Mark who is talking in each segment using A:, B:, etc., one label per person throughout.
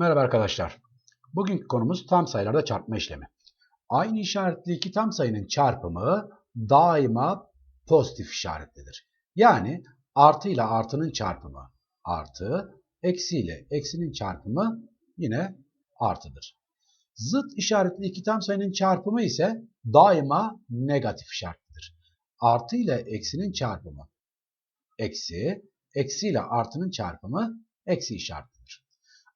A: Merhaba arkadaşlar. Bugünkü konumuz tam sayılarda çarpma işlemi. Aynı işaretli iki tam sayının çarpımı daima pozitif işaretlidir. Yani artı ile artının çarpımı artı, eksi ile eksinin çarpımı yine artıdır. Zıt işaretli iki tam sayının çarpımı ise daima negatif işaretlidir. Artı ile eksinin çarpımı eksi, eksi ile artının çarpımı eksi işaretlidir.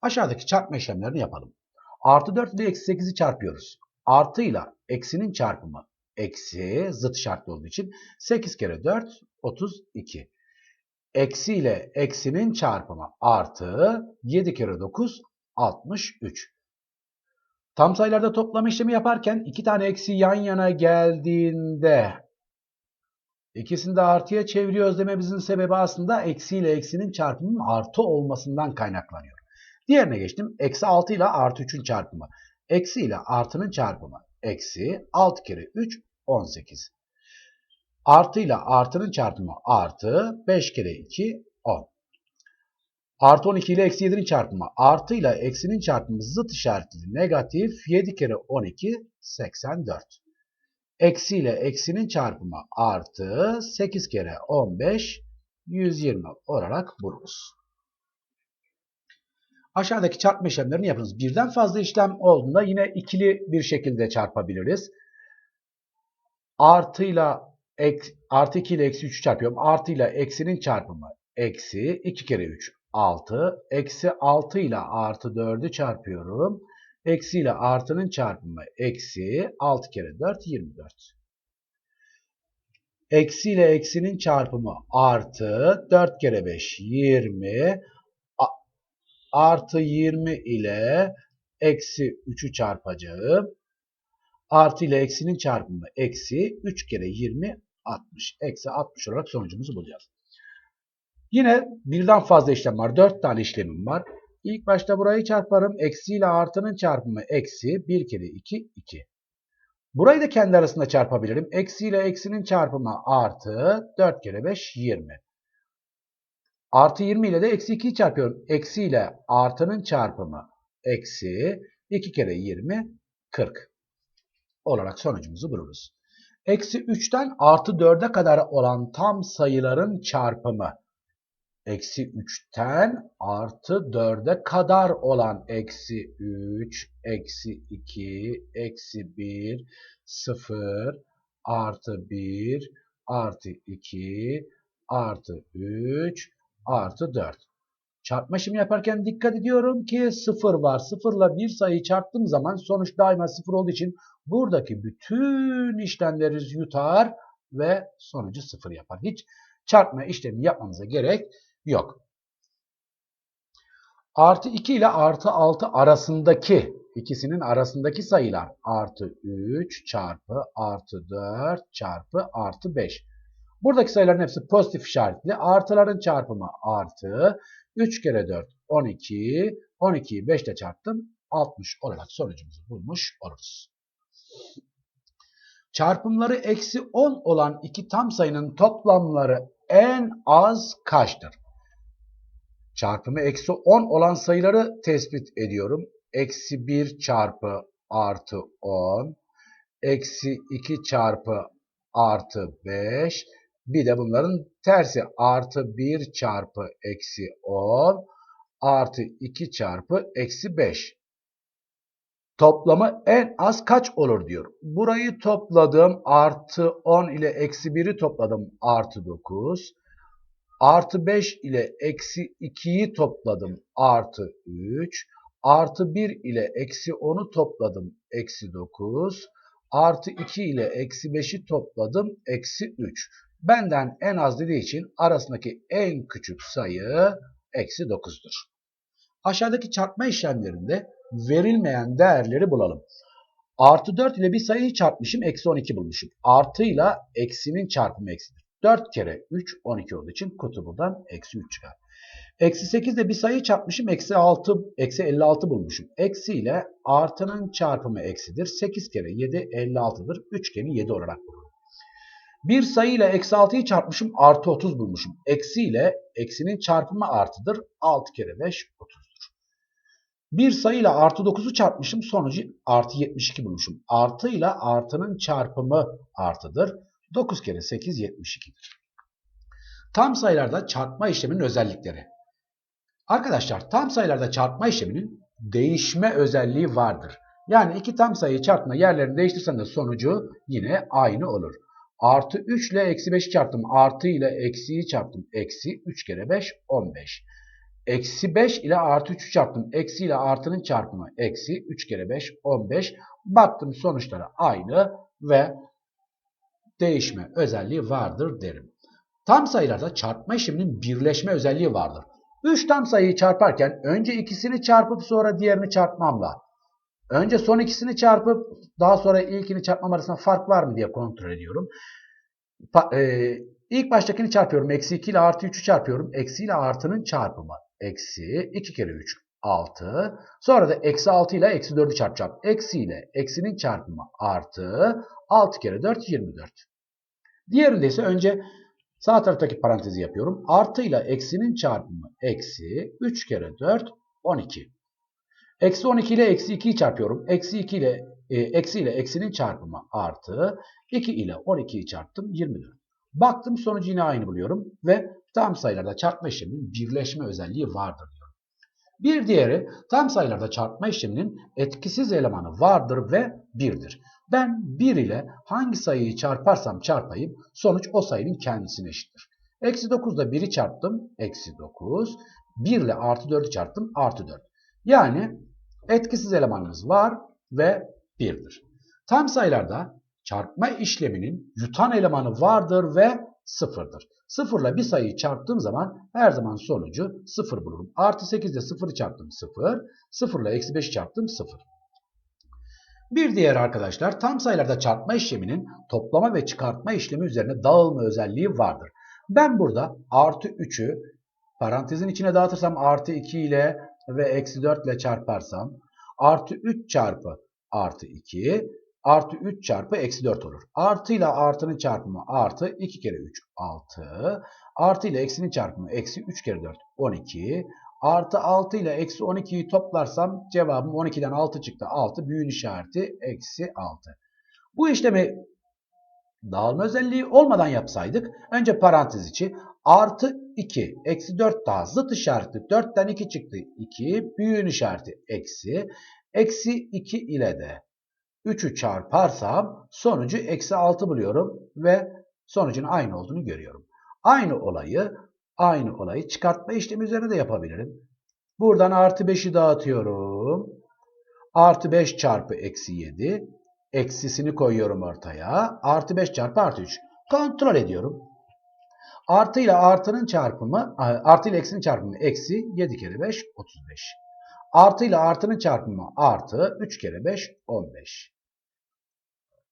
A: Aşağıdaki çarpma işlemlerini yapalım. Artı 4 ile eksi 8'i çarpıyoruz. Artı ile eksinin çarpımı eksi zıt işaretli olduğu için 8 kere 4 32. Eksi ile eksinin çarpımı artı 7 kere 9 63. Tam sayılarda toplama işlemi yaparken iki tane eksi yan yana geldiğinde ikisini de artıya çeviriyoruz dememizin sebebi aslında eksi ile eksinin çarpımının artı olmasından kaynaklanıyor. Diğerine geçtim. Eksi 6 ile artı 3'ün çarpımı. Eksi ile artının çarpımı. Eksi 6 kere 3 18. Artı ile artının çarpımı artı 5 kere 2 10. Artı 12 ile eksi 7'nin çarpımı. Artı ile eksinin çarpımı zıt işaretli negatif 7 kere 12 84. Eksi ile eksinin çarpımı artı 8 kere 15 120 olarak buluruz. Aşağıdaki çarpma işlemlerini yapınız. Birden fazla işlem olduğunda yine ikili bir şekilde çarpabiliriz. Artıyla ek, artı 2 ile eksi 3 çarpıyorum. Artıyla eksinin çarpımı eksi 2 kere 3 6. Eksi 6 ile artı 4'ü çarpıyorum. Eksi ile artının çarpımı eksi 6 kere 4 24. Eksi ile eksinin çarpımı artı 4 kere 5 20 artı 20 ile eksi 3'ü çarpacağım. Artı ile eksinin çarpımı eksi 3 kere 20 60. Eksi 60 olarak sonucumuzu bulacağız. Yine birden fazla işlem var. 4 tane işlemim var. İlk başta burayı çarparım. Eksi ile artının çarpımı eksi 1 kere 2 2. Burayı da kendi arasında çarpabilirim. Eksi ile eksinin çarpımı artı 4 kere 5 20. Artı 20 ile de eksi 2'yi çarpıyorum. Eksi ile artının çarpımı eksi 2 kere 20 40 olarak sonucumuzu buluruz. Eksi 3'ten artı 4'e kadar olan tam sayıların çarpımı. Eksi 3'ten artı 4'e kadar olan eksi 3, eksi 2, eksi 1, 0, artı 1, artı 2, artı 3, artı 4. Çarpma işlemi yaparken dikkat ediyorum ki 0 var. 0 ile bir sayıyı çarptığım zaman sonuç daima 0 olduğu için buradaki bütün işlemleri yutar ve sonucu 0 yapar. Hiç çarpma işlemi yapmamıza gerek yok. Artı 2 ile artı 6 arasındaki ikisinin arasındaki sayılar artı 3 çarpı artı 4 çarpı artı 5. Buradaki sayıların hepsi pozitif işaretli. Artıların çarpımı artı 3 kere 4 12. 12'yi 5 ile çarptım. 60 olarak sonucumuzu bulmuş oluruz. Çarpımları eksi 10 olan iki tam sayının toplamları en az kaçtır? Çarpımı eksi 10 olan sayıları tespit ediyorum. Eksi 1 çarpı artı 10. Eksi 2 çarpı artı 5. Bir de bunların tersi artı 1 çarpı eksi 10 artı 2 çarpı eksi 5. Toplamı en az kaç olur diyor. Burayı topladım artı 10 ile eksi 1'i topladım artı 9. Artı 5 ile eksi 2'yi topladım artı 3. Artı 1 ile eksi 10'u topladım eksi 9. Artı 2 ile eksi 5'i topladım eksi 3. Benden en az dediği için arasındaki en küçük sayı eksi 9'dur. Aşağıdaki çarpma işlemlerinde verilmeyen değerleri bulalım. Artı 4 ile bir sayıyı çarpmışım. Eksi 12 bulmuşum. Artıyla eksinin çarpımı eksidir. 4 kere 3 12 olduğu için kutu buradan eksi 3 çıkar. Eksi 8 ile bir sayıyı çarpmışım. Eksi 6, eksi 56 bulmuşum. Eksi ile artının çarpımı eksidir. 8 kere 7 56'dır. Üçgeni 7 olarak bulur. Bir sayı ile eksi 6'yı çarpmışım. Artı 30 bulmuşum. Eksi ile eksinin çarpımı artıdır. 6 kere 5 30'dur. Bir sayıyla artı 9'u çarpmışım sonucu artı 72 bulmuşum. Artı ile artının çarpımı artıdır. 9 kere 8 72'dir. Tam sayılarda çarpma işleminin özellikleri. Arkadaşlar tam sayılarda çarpma işleminin değişme özelliği vardır. Yani iki tam sayıyı çarpma yerlerini değiştirsen de sonucu yine aynı olur. Artı 3 ile eksi 5'i çarptım. Artı ile eksiyi çarptım. Eksi 3 kere 5 15. Eksi 5 ile artı 3'ü çarptım. Eksi ile artının çarpımı. Eksi 3 kere 5 15. Baktım sonuçları aynı ve değişme özelliği vardır derim. Tam sayılarda çarpma işleminin birleşme özelliği vardır. 3 tam sayıyı çarparken önce ikisini çarpıp sonra diğerini çarpmamla önce son ikisini çarpıp daha sonra ilkini çarpmam arasında fark var mı diye kontrol ediyorum. Pa, e, ilk baştakini çarpıyorum. Eksi 2 ile artı 3'ü çarpıyorum. Eksi ile artının çarpımı. Eksi 2 kere 3 6. Sonra da eksi 6 ile eksi 4'ü çarpacağım. Eksi ile eksinin çarpımı artı 6 kere 4 24. Diğerinde ise önce sağ taraftaki parantezi yapıyorum. Artı ile eksinin çarpımı eksi 3 kere 4 12. Eksi 12 ile eksi 2'yi çarpıyorum. Eksi 2 ile e, eksi ile eksinin çarpımı artı 2 ile 12'yi çarptım 24. Baktım sonucu yine aynı buluyorum ve tam sayılarda çarpma işleminin birleşme özelliği vardır diyorum. Bir diğeri tam sayılarda çarpma işleminin etkisiz elemanı vardır ve 1'dir. Ben 1 ile hangi sayıyı çarparsam çarpayım sonuç o sayının kendisine eşittir. Eksi 9 ile 1'i çarptım. Eksi 9. 1 ile artı 4'ü çarptım. Artı 4. Yani etkisiz elemanımız var ve 1'dir. Tam sayılarda çarpma işleminin yutan elemanı vardır ve 0'dır. 0 ile bir sayıyı çarptığım zaman her zaman sonucu 0 bulurum. Artı 8 ile 0'ı çarptım 0. 0 ile eksi 5'i çarptım 0. Bir diğer arkadaşlar tam sayılarda çarpma işleminin toplama ve çıkartma işlemi üzerine dağılma özelliği vardır. Ben burada artı 3'ü parantezin içine dağıtırsam artı 2 ile ve eksi 4 ile çarparsam artı 3 çarpı artı 2 artı 3 çarpı eksi 4 olur. Artı ile artının çarpımı artı 2 kere 3 6 artı ile eksinin çarpımı eksi 3 kere 4 12 Artı 6 ile eksi 12'yi toplarsam cevabım 12'den 6 çıktı. 6 büyün işareti eksi 6. Bu işlemi dağılma özelliği olmadan yapsaydık önce parantez içi artı 2 eksi 4 daha zıt işaretli 4'ten 2 çıktı 2 büyün işareti eksi eksi 2 ile de 3'ü çarparsam sonucu eksi 6 buluyorum ve sonucun aynı olduğunu görüyorum. Aynı olayı Aynı olayı çıkartma işlemi üzerine de yapabilirim. Buradan artı 5'i dağıtıyorum. Artı 5 çarpı eksi 7. Eksisini koyuyorum ortaya. Artı 5 çarpı artı 3. Kontrol ediyorum. Artı ile artının çarpımı, artı ile eksinin çarpımı eksi 7 kere 5 35. Artı ile artının çarpımı artı 3 kere 5 15.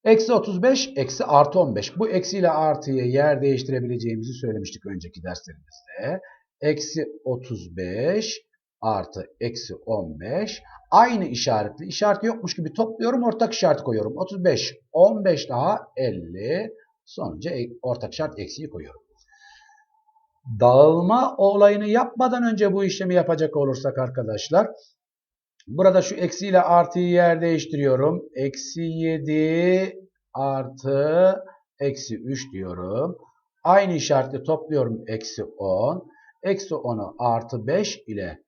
A: Eksi 35, eksi artı 15. Bu eksi ile artıyı yer değiştirebileceğimizi söylemiştik önceki derslerimizde. Eksi 35 artı eksi 15. Aynı işaretli. İşareti yokmuş gibi topluyorum. Ortak işareti koyuyorum. 35, 15 daha 50. Sonuca ortak işaret eksiği koyuyorum. Dağılma olayını yapmadan önce bu işlemi yapacak olursak arkadaşlar. Burada şu eksi ile artıyı yer değiştiriyorum. Eksi 7 artı eksi 3 diyorum. Aynı işaretle topluyorum. Eksi 10. Eksi 10'u artı 5 ile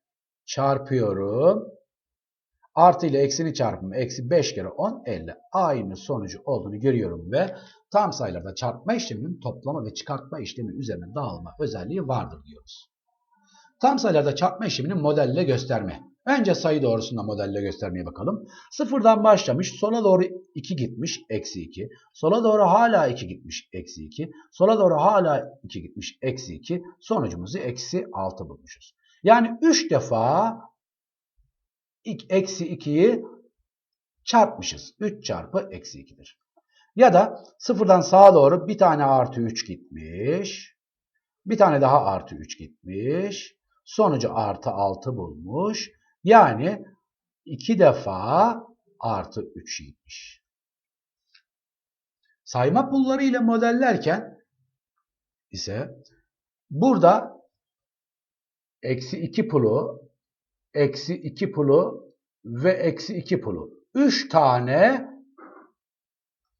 A: çarpıyorum. Artı ile eksinin çarpımı eksi 5 kere 10 50. Aynı sonucu olduğunu görüyorum ve tam sayılarda çarpma işleminin toplama ve çıkartma işlemi üzerine dağılma özelliği vardır diyoruz. Tam sayılarda çarpma işleminin modelle gösterme. Önce sayı doğrusunda modelle göstermeye bakalım. Sıfırdan başlamış. Sola doğru 2 gitmiş. Eksi 2. Sola doğru hala 2 gitmiş. Eksi 2. Sola doğru hala 2 gitmiş. Eksi 2. Sonucumuzu eksi 6 bulmuşuz. Yani 3 defa eksi 2'yi çarpmışız. 3 çarpı eksi 2'dir. Ya da sıfırdan sağa doğru bir tane artı 3 gitmiş. Bir tane daha artı 3 gitmiş. Sonucu artı 6 bulmuş. Yani 2 defa artı 3 gitmiş. Sayma pulları ile modellerken ise burada eksi 2 pulu eksi 2 pulu ve eksi 2 pulu. 3 tane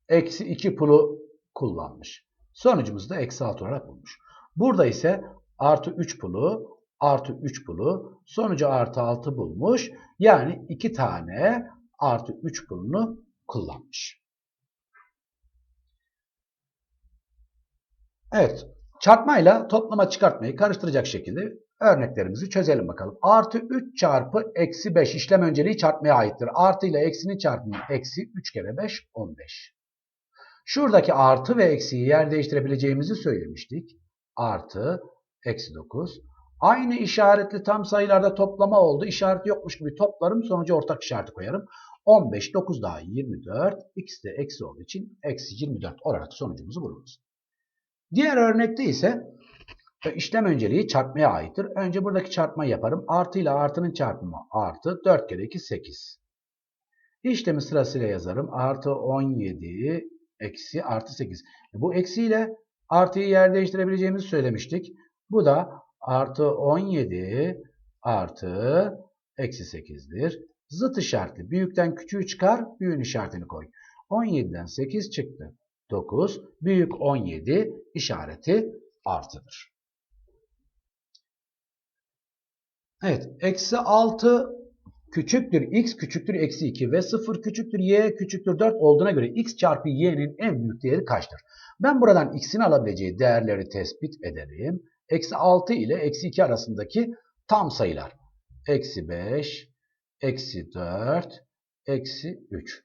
A: eksi 2 pulu kullanmış. Sonucumuzu da eksi 6 olarak bulmuş. Burada ise artı 3 pulu artı 3 pulu sonucu artı 6 bulmuş. Yani 2 tane artı 3 pulunu kullanmış. Evet. Çarpmayla toplama çıkartmayı karıştıracak şekilde örneklerimizi çözelim bakalım. Artı 3 çarpı eksi 5 işlem önceliği çarpmaya aittir. Artı ile eksinin çarpımı eksi 3 kere 5 15. Şuradaki artı ve eksiyi yer değiştirebileceğimizi söylemiştik. Artı eksi 9. Aynı işaretli tam sayılarda toplama oldu. İşareti yokmuş gibi toplarım. Sonucu ortak işareti koyarım. 15, 9 daha 24. X de eksi olduğu için eksi 24 olarak sonucumuzu buluruz. Diğer örnekte ise işlem önceliği çarpmaya aittir. Önce buradaki çarpmayı yaparım. Artı ile artının çarpımı artı 4 kere 2 8. İşlemi sırasıyla yazarım. Artı 17 eksi artı 8. Bu eksiyle artıyı yer değiştirebileceğimizi söylemiştik. Bu da artı 17 artı eksi 8'dir. Zıt işaretli. Büyükten küçüğü çıkar, büyüğün işaretini koy. 17'den 8 çıktı. 9, büyük 17 işareti artıdır. Evet, eksi 6 küçüktür x küçüktür eksi 2 ve 0 küçüktür y küçüktür 4 olduğuna göre x çarpı y'nin en büyük değeri kaçtır? Ben buradan x'in alabileceği değerleri tespit ederim. Eksi 6 ile eksi 2 arasındaki tam sayılar. Eksi 5, eksi 4, eksi 3.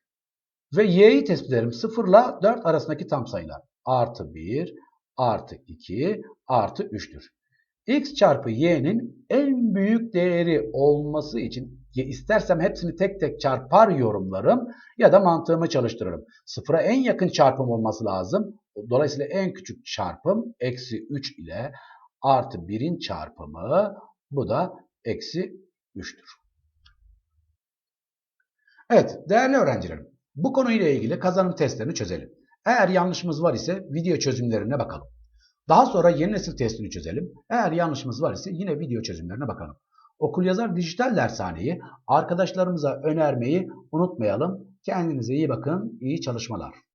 A: Ve y'yi tespit ederim. 0 ile 4 arasındaki tam sayılar. Artı 1, artı 2, artı 3'tür. X çarpı y'nin en büyük değeri olması için istersem hepsini tek tek çarpar yorumlarım ya da mantığımı çalıştırırım. Sıfıra en yakın çarpım olması lazım. Dolayısıyla en küçük çarpım eksi 3 ile artı 1'in çarpımı bu da eksi 3'tür. Evet değerli öğrencilerim bu konuyla ilgili kazanım testlerini çözelim. Eğer yanlışımız var ise video çözümlerine bakalım. Daha sonra yeni nesil testini çözelim. Eğer yanlışımız var ise yine video çözümlerine bakalım. Okul yazar dijital dershaneyi arkadaşlarımıza önermeyi unutmayalım. Kendinize iyi bakın, iyi çalışmalar.